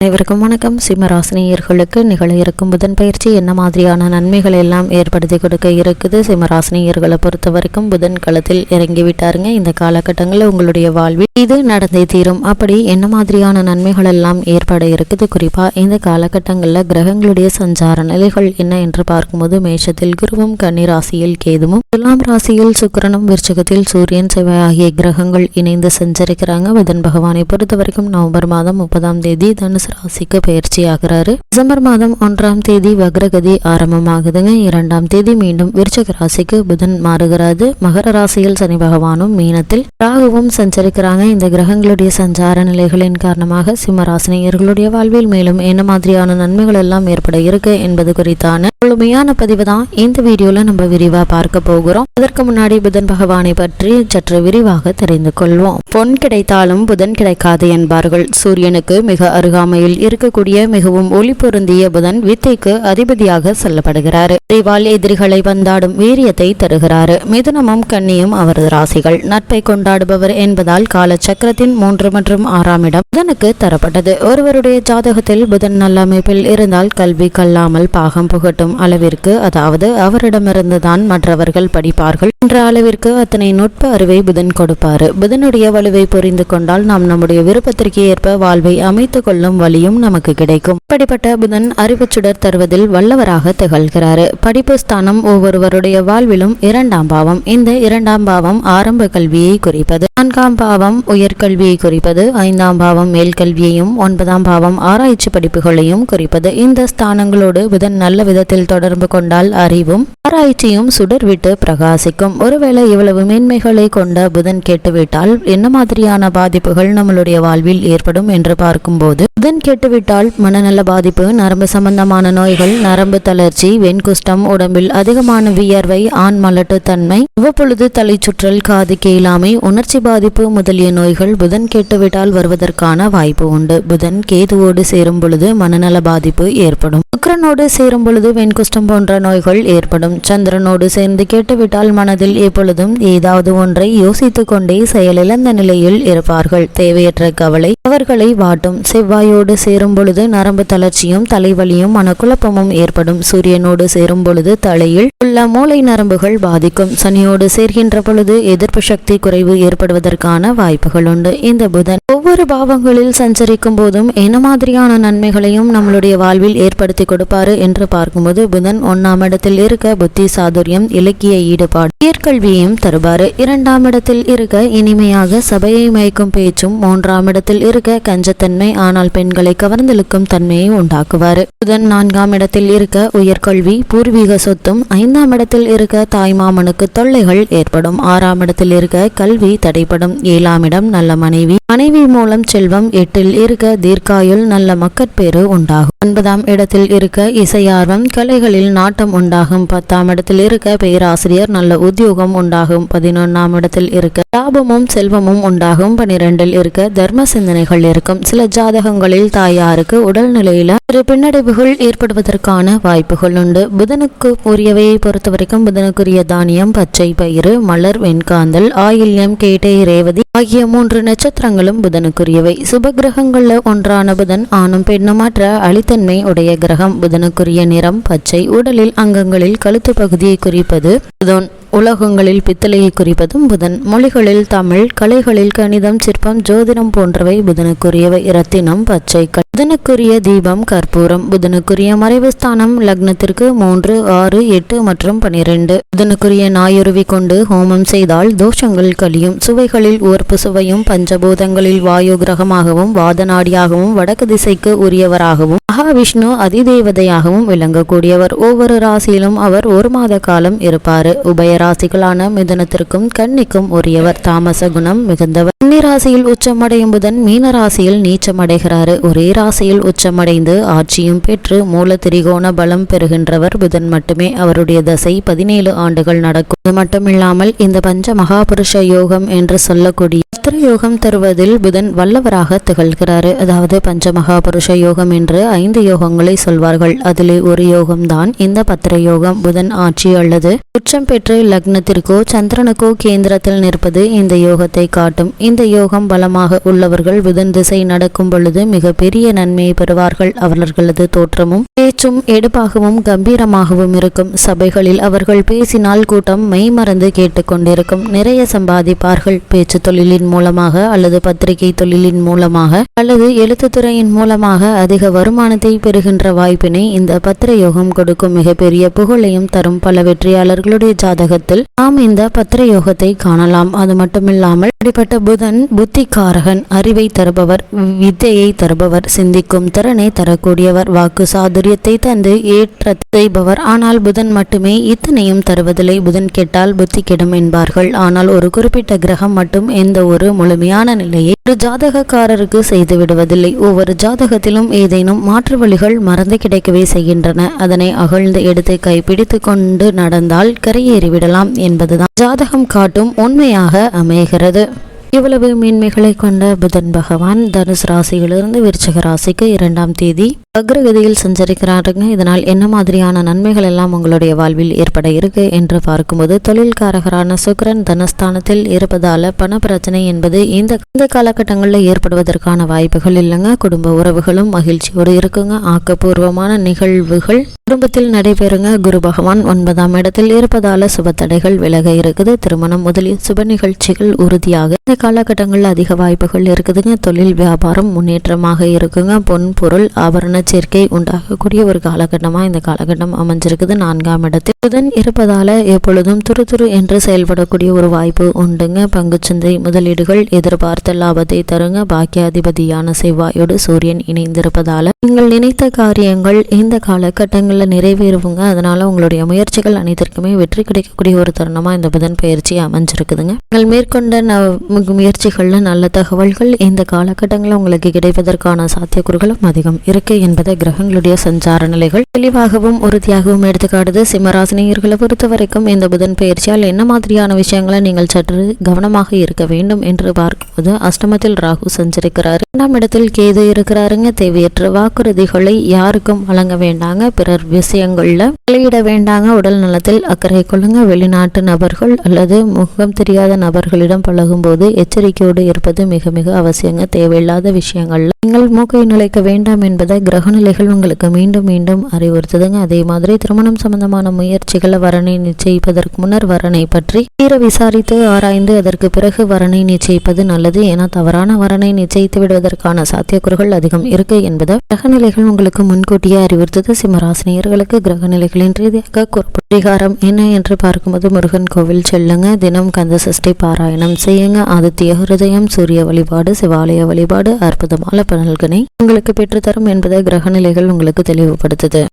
அனைவருக்கும் வணக்கம். சிம்மராசினியர்களுக்கு நிகழ இருக்கும் புதன் பயிற்சி என்ன மாதிரியான நன்மைகள் எல்லாம் ஏற்படுத்தி கொடுக்க இருக்குது? சிம்மராசினியர்களை பொறுத்த வரைக்கும் புதன் களத்தில் இறங்கி விட்டாருங்க. இந்த காலகட்டங்களில் உங்களுடைய வாழ்வில் இது நடந்தே தீரும். அப்படி என்ன மாதிரியான நன்மைகள் எல்லாம் ஏற்பட இருக்குது? குறிப்பாக இந்த காலகட்டங்களில் கிரகங்களுடைய சஞ்சார நிலைகள் என்ன என்று பார்க்கும்போது மேஷத்தில் குருவும் கன்னி ராசியில் கேதுவும் துலாம் ராசியில் சுக்கிரனும் விருச்சகத்தில் சூரியன் செவ்வாய் ஆகிய கிரகங்கள் இணைந்து சஞ்சரிக்கிறாங்க. புதன் பகவானை பொறுத்த வரைக்கும் நவம்பர் மாதம் முப்பதாம் தேதி தனுசு ராசிக்கு பயிற்சி ஆகிறாரு டிசம்பர் மாதம் ஒன்றாம் தேதி வக்ரகதி ஆரம்பமாகுதுங்க. இரண்டாம் தேதி மீண்டும் விருச்சக ராசிக்கு புதன் மாறுகிறாரு. மகர ராசியில் சனி பகவானும் மீனத்தில் ராகுவும் சஞ்சரிக்கிறாங்க. இந்த கிரகங்களுடைய சஞ்சார நிலைகளின் காரணமாக சிம்மராசினியர்களுடைய வாழ்வில் மேலும் என்ன மாதிரியான நன்மைகள் எல்லாம் ஏற்பட இருக்கு என்பது குறித்தான முழுமையான பதிவு தான் இந்த வீடியோல நம்ம விரிவா பார்க்க போகிறோம். அதற்கு முன்னாடி புதன் பகவானை பற்றி சற்று விரிவாக தெரிந்து கொள்வோம். பொன் கிடைத்தாலும் புதன் கிடைக்காது என்பார்கள். சூரியனுக்கு மிக அருகாமை அருகாமையில் இருக்கக்கூடிய மிகவும் ஒளி பொருந்திய புதன் வித்தைக்கு அதிபதியாக சொல்லப்படுகிறார். அறிவால் எதிரிகளை வந்தாடும் வீரியத்தை தருகிறார். மிதுனமும் கன்னியும் அவரது ராசிகள். நட்பை கொண்டாடுபவர் என்பதால் கால சக்கரத்தின் மூன்று மற்றும் ஆறாம் இடம் புதனுக்கு தரப்பட்டது. ஒருவருடைய ஜாதகத்தில் புதன் நல்ல அமைப்பில் இருந்தால் கல்வி கல்லாமல் பாகம் புகட்டும் அளவிற்கு அதாவது அவரிடமிருந்து தான் மற்றவர்கள் படிப்பார்கள் என்ற அளவிற்கு அத்தனை நுட்ப அறிவை புதன் கொடுப்பார். புதனுடைய வலுவை புரிந்து கொண்டால் நாம் நம்முடைய விருப்பத்திற்கு ஏற்ப வாழ்வை அமைத்துக் கொள்ளும் வழியும் நமக்கு கிடைக்கும். இப்படிப்பட்ட புதன் அறிவுச்சுடர் தருவதில் வல்லவராக திகழ்கிறார். படிப்பு ஸ்தானம் ஒவ்வொருவருடைய வாழ்விலும் இரண்டாம் பாவம். இந்த இரண்டாம் பாவம் ஆரம்ப கல்வியை குறிப்பது. நான்காம் பாவம் உயர்கல்வியை குறிப்பது. ஐந்தாம் பாவம் மேல்கல்வியையும் ஒன்பதாம் பாவம் ஆராய்ச்சி படிப்புகளையும் குறிப்பது. இந்த ஸ்தானங்களோடு புதன் நல்ல விதத்தில் தொடர்பு கொண்டால் அறிவும் ஆராய்ச்சியும் சுடர்விட்டு பிரகாசிக்கும். ஒருவேளை இவ்வளவு மேன்மைகளை கொண்ட புதன் கேட்டுவிட்டால் என்ன மாதிரியான பாதிப்புகள் நம்மளுடைய வாழ்வில் ஏற்படும் என்று பார்க்கும்போது புதன் கேட்டுவிட்டால் மனநல பாதிப்பு நரம்பு சம்பந்தமான நோய்கள் நரம்பு தளர்ச்சி வெண்குஷ்டம் உடம்பில் அதிகமான வியர்வை ஆண் மலட்டு தன்மை அவ்வப்பொழுது தலை சுற்றல் காது கேளாமை உணர்ச்சி பாதிப்பு முதலிய நோய்கள் புதன் கேட்டுவிட்டால் வருவதற்கான வாய்ப்பு உண்டு. புதன் கேதுவோடு சேரும் பொழுது மனநல பாதிப்பு ஏற்படும். சுக்கரனோடு சேரும் பொழுது வெண்குஷ்டம் போன்ற நோய்கள் ஏற்படும். சந்திரனோடு சேர்ந்து கேட்டுவிட்டால் மனதில் எப்பொழுதும் ஏதாவது ஒன்றை யோசித்துக் கொண்டே செயலிழந்த நிலையில் இருப்பார்கள். தேவையற்ற கவலை அவர்களை வாட்டும். செவ்வாயோடு சேரும் பொழுது நரம்பு தளர்ச்சியும் தலைவலியும் மனக்குழப்பமும் ஏற்படும். சூரியனோடு சேரும் பொழுது தலையில் உள்ள மூளை நரம்புகள் பாதிக்கும். சனியோடு சேர்கின்ற பொழுது எதிர்ப்பு சக்தி குறைவு ஏற்படுவதற்கான வாய்ப்புகள் உண்டு. இந்த புதன் ஒவ்வொரு பாவங்களில் சஞ்சரிக்கும் போதும் என்ன மாதிரியான நன்மைகளையும் நம்மளுடைய வாழ்வில் ஏற்படுத்தி கொடுப்பாரு என்று பார்க்கும்போது புதன் ஒன்னாம் இடத்தில் இருக்க புத்தி சாதுரியம் இலக்கிய ஈடுபாடு உயர்கல்வியையும் தருவாரு. இரண்டாம் இடத்தில் இருக்க இனிமையாக சபையை மயக்கும் பேச்சும் மூன்றாம் இடத்தில் இருக்க கஞ்சத்தன்மை ஆனால் உங்களை கவர்ந்தெழுக்கும் தன்மையை உண்டாக்குவார். புதன் நான்காம் இடத்தில் இருக்க உயர்கல்வி பூர்வீக சொத்தும் ஐந்தாம் இடத்தில் இருக்க தாய்மாமனுக்கு தொல்லைகள் ஏற்படும். ஆறாம் இடத்தில் இருக்க கல்வி தடைப்படும் ஏழாம் இடம் நல்ல மனைவி. மனைவி மூலம் செல்வம் எட்டில் இருக்க தீர்க்காயுள் நல்ல மக்கட்பேறு உண்டாகும். ஒன்பதாம் இடத்தில் இருக்க இசையார்வம் கலைகளில் நாட்டம் உண்டாகும். பத்தாம் இடத்தில் இருக்க பேராசிரியர் நல்ல உத்தியோகம் உண்டாகும். பதினொன்னாம் இடத்தில் இருக்க லாபமும் செல்வமும் உண்டாகும். பனிரெண்டில் இருக்க தர்ம சிந்தனைகள் இருக்கும். சில ஜாதகங்களில் தாயாருக்கு உடல்நிலையில ஒரு பின்னடைவுகள் ஏற்படுவதற்கான வாய்ப்புகள் உண்டு. புதனுக்கு உரியவையை பொறுத்த வரைக்கும் புதனுக்குரிய தானியம் பச்சை பயிறு மலர் வெண்காந்தல் ஆயில்யம் கேட்டை ரேவதி ஆகிய மூன்று நட்சத்திரங்களும் புதனுக்குரியவை. சுப கிரகங்கள்ல ஒன்றான புதன் ஆணும் பெண்ணுமாற்ற அளித்தன்மை உடைய கிரகம். புதனுக்குரிய நிறம் பச்சை. உடலில் அங்கங்களில் கழுத்து பகுதியை குறிப்பது புதன். உலகங்களில் பித்தளையை குறிப்பதும் புதன். மொழிகளில் தமிழ் கலைகளில் கணிதம் சிற்பம் ஜோதிடம் போன்றவை புதனுக்குரியவை. இரத்தினம் பச்சை புதனுக்குரிய தீபம் கற்பூரம். புதனுக்குரிய மறைவு ஸ்தானம் லக்னத்திற்கு மூன்று ஆறு எட்டு மற்றும் பனிரெண்டு. புதனுக்குரிய நாயுருவி கொண்டு ஹோமம் செய்தால் தோஷங்கள் கழியும். சுவைகளில் உவர்ப்பு சுவையும் பஞ்சபூதங்களில் வாயு கிரகமாகவும் வாதநாடியாகவும் வடக்கு திசைக்கு உரியவராகவும் மகாவிஷ்ணு அதிதேவதையாகவும் விளங்கக்கூடியவர். ஒவ்வொரு ராசியிலும் அவர் ஒரு மாத காலம் இருப்பார். உபய ராசிகளான மிதுனத்திற்கும் கன்னிக்கும் உரியவர் தாமச குணம் மிகுந்தவர். ராசியில் உச்சமடையும் புதன் மீன ராசியில் நீச்சமடைகிறாரு. ஒரே ராசியில் உச்சமடைந்து ஆட்சியும் பெற்று மூல திரிகோண பலம் பெறுகின்றவர் புதன் மட்டுமே. அவருடைய தசை பதினேழு ஆண்டுகள் நடக்கும். இது மட்டுமில்லாமல் இந்த பஞ்ச மகாபுருஷ யோகம் என்று சொல்லக்கூடிய பத்திர யோகம் தருவதில் புதன் வல்லவராக திகழ்கிறாரு. அதாவது பஞ்ச மகாபுருஷ யோகம் என்று ஐந்து யோகங்களை சொல்வார்கள். அதிலே ஒரு யோகம்தான் இந்த பத்திர யோகம். புதன் ஆட்சி அல்லது உச்சம் பெற்று லக்னத்திற்கோ சந்திரனுக்கோ கேந்திரத்தில் நிற்பது இந்த யோகத்தை காட்டும். இந்த யோகம் பலமாக உள்ளவர்கள் புதன் திசை நடக்கும் பொழுது மிக பெரிய நன்மையை பெறுவார்கள். அவர்களது தோற்றமும் பேச்சும் எடுப்பாகவும் கம்பீரமாகவும் இருக்கும். சபைகளில் அவர்கள் பேசினால் கூட்டம் மெய்மறந்து கேட்டுக்கொண்டிருக்கும். நிறைய சம்பாதிப்பார்கள். பேச்சு தொழிலின் மூலமாக அல்லது பத்திரிகை தொழிலின் மூலமாக அல்லது எழுத்துத்துறையின் மூலமாக அதிக வருமானத்தை பெறுகின்ற வாய்ப்பினை இந்த பத்திர யோகம் கொடுக்கும். மிகப்பெரிய புகழையும் தரும். பல வெற்றியாளர்களுடைய ஜாதக யோகத்தில் நாம் இந்த பத்திர யோகத்தை காணலாம். அது மட்டுமில்லாமல் அப்படிப்பட்ட புதன் புத்திகாரகன் அறிவை தருபவர் வித்தையை தருபவர் சிந்திக்கும் திறனை தரக்கூடியவர் வாக்கு சாதுரியத்தை தந்து ஏற்ற செய்பவர். ஆனால் புதன் மட்டுமே இத்தனையும் தருவதில்லை. புதன் கெட்டால் புத்தி கெடும் என்பார்கள். ஆனால் ஒரு குறிப்பிட்ட கிரகம் மட்டும் எந்த ஒரு முழுமையான நிலையை ஒரு ஜாதகக்காரருக்கு செய்து விடுவதில்லை. ஒவ்வொரு ஜாதகத்திலும் ஏதேனும் மாற்று வழிகள் மறந்து கிடைக்கவே செய்கின்றன. அதனை அகழ்ந்து எடுத்து கைப்பிடித்து கொண்டு நடந்தால் கரையேறிவிடலாம் என்பதுதான் ஜாதகம் காட்டும் உண்மையாக அமைகிறது. இவ்வளவு மேன்மைகளை கொண்ட புதன் பகவான் தனுசு ராசியிலிருந்து விருச்சக ராசிக்கு இரண்டாம் தேதி அக்ரகதியில் சஞ்சரிக்கிறாருங்க. இதனால் என்ன மாதிரியான நன்மைகள் எல்லாம் உங்களுடைய வாழ்வில் ஏற்பட இருக்கு என்று பார்க்கும்போது தொழில்காரகரான சுக்கரன் தனஸ்தானத்தில் இருப்பதால பண பிரச்சனை என்பது இந்த இந்த காலகட்டங்களில் ஏற்படுவதற்கான வாய்ப்புகள் இல்லைங்க. குடும்ப உறவுகளும் மகிழ்ச்சியோடு இருக்குங்க. ஆக்கப்பூர்வமான நிகழ்வுகள் குடும்பத்தில் நடைபெறுங்க. குரு பகவான் ஒன்பதாம் இடத்தில் இருப்பதால சுப தடைகள் விலக இருக்குது. திருமணம் முதலில் சுப நிகழ்ச்சிகள் உறுதியாக இந்த காலகட்டங்களில் அதிக வாய்ப்புகள் இருக்குதுங்க. தொழில் வியாபாரம் முன்னேற்றமாக இருக்குங்க. பொன் பொருள் ஆபரண சேர்க்கை உண்டாகக்கூடிய ஒரு காலகட்டமாக இந்த காலகட்டம் அமைஞ்சிருக்குது. நான்காம் இடத்தில் புதன் இருப்பதால் எப்பொழுதும் துரு துரு என்று செயல்படக்கூடிய ஒரு வாய்ப்பு உண்டுங்க. பங்குச்சந்தை முதலீடுகள் எதிர்பார்த்த லாபத்தை தருங்க. பாக்கியாதிபதியான செவ்வாயோடு சூரியன் இணைந்திருப்பதால் நீங்கள் நினைத்த காரியங்கள் இந்த காலகட்டங்களில் நிறைவேறுவுங்க. அதனால் உங்களுடைய முயற்சிகள் அனைத்திற்குமே வெற்றி கிடைக்கக்கூடிய ஒரு தருணமாக இந்த புதன் பயிற்சி அமைஞ்சிருக்குதுங்க. நீங்கள் மேற்கொண்ட முயற்சிகளில் நல்ல தகவல்கள் இந்த காலகட்டங்களில் உங்களுக்கு கிடைப்பதற்கான சாத்தியக்கூறுகளும் அதிகம் இருக்கு. என்பதை கிரகங்களுடைய சஞ்சார நிலைகள் தெளிவாகவும் உறுதியாகவும் எடுத்துக்காடுது சிம்மராசினியர்களை பொறுத்த வரைக்கும் இந்த புதன் பயிற்சியால் என்ன மாதிரியான விஷயங்களை நீங்கள் சற்று கவனமாக இருக்க வேண்டும் என்று பார்க்கும்போது அஷ்டமத்தில் ராகு சஞ்சரிக்கிறார். இரண்டாம் இடத்தில் கேது இருக்கிறாருங்க. தேவையற்ற வாக்குறுதிகளை யாருக்கும் வழங்க வேண்டாங்க. பிறர் விஷயங்கள்ல வெளியிட வேண்டாங்க. உடல் நலத்தில் அக்கறை கொள்ளுங்க. வெளிநாட்டு நபர்கள் அல்லது முகம் தெரியாத நபர்களிடம் பழகும்போது எச்சரிக்கையோடு இருப்பது மிக மிக அவசியங்க. தேவையில்லாத விஷயங்கள்ல நீங்கள் மூக்கை நுழைக்க வேண்டாம் என்பதை கிரக கிரகநிலைகள் உங்களுக்கு மீண்டும் மீண்டும் அறிவுறுத்துதுங்க. அதே மாதிரி திருமணம் சம்பந்தமான முயற்சிகளை வரனை நிச்சயிப்பதற்கு முன்னர் வரனை பற்றி தீர விசாரித்து ஆராய்ந்து அதற்கு பிறகு வரனை நிச்சயிப்பது நல்லது. என தவறான வரனை நிச்சயித்து விடுவதற்கான சாத்தியக்கூறுகள் அதிகம் இருக்கு என்பதை கிரகநிலைகள் உங்களுக்கு முன்கூட்டியே அறிவுறுத்தது. சிம்மராசினியர்களுக்கு கிரகநிலைகளின் ரீதியாக பரிகாரம் என்ன என்று பார்க்கும்போது முருகன் கோவில் செல்லுங்க. தினம் கந்த சஷ்டி பாராயணம் செய்யுங்க. ஆதித்ய ஹிருதயம் சூரிய வழிபாடு சிவாலய வழிபாடு அற்புதமான பலன்களை உங்களுக்கு பெற்றுத்தரும் என்பதை கிரகநிலைகள் உங்களுக்கு தெளிவுபடுத்துது.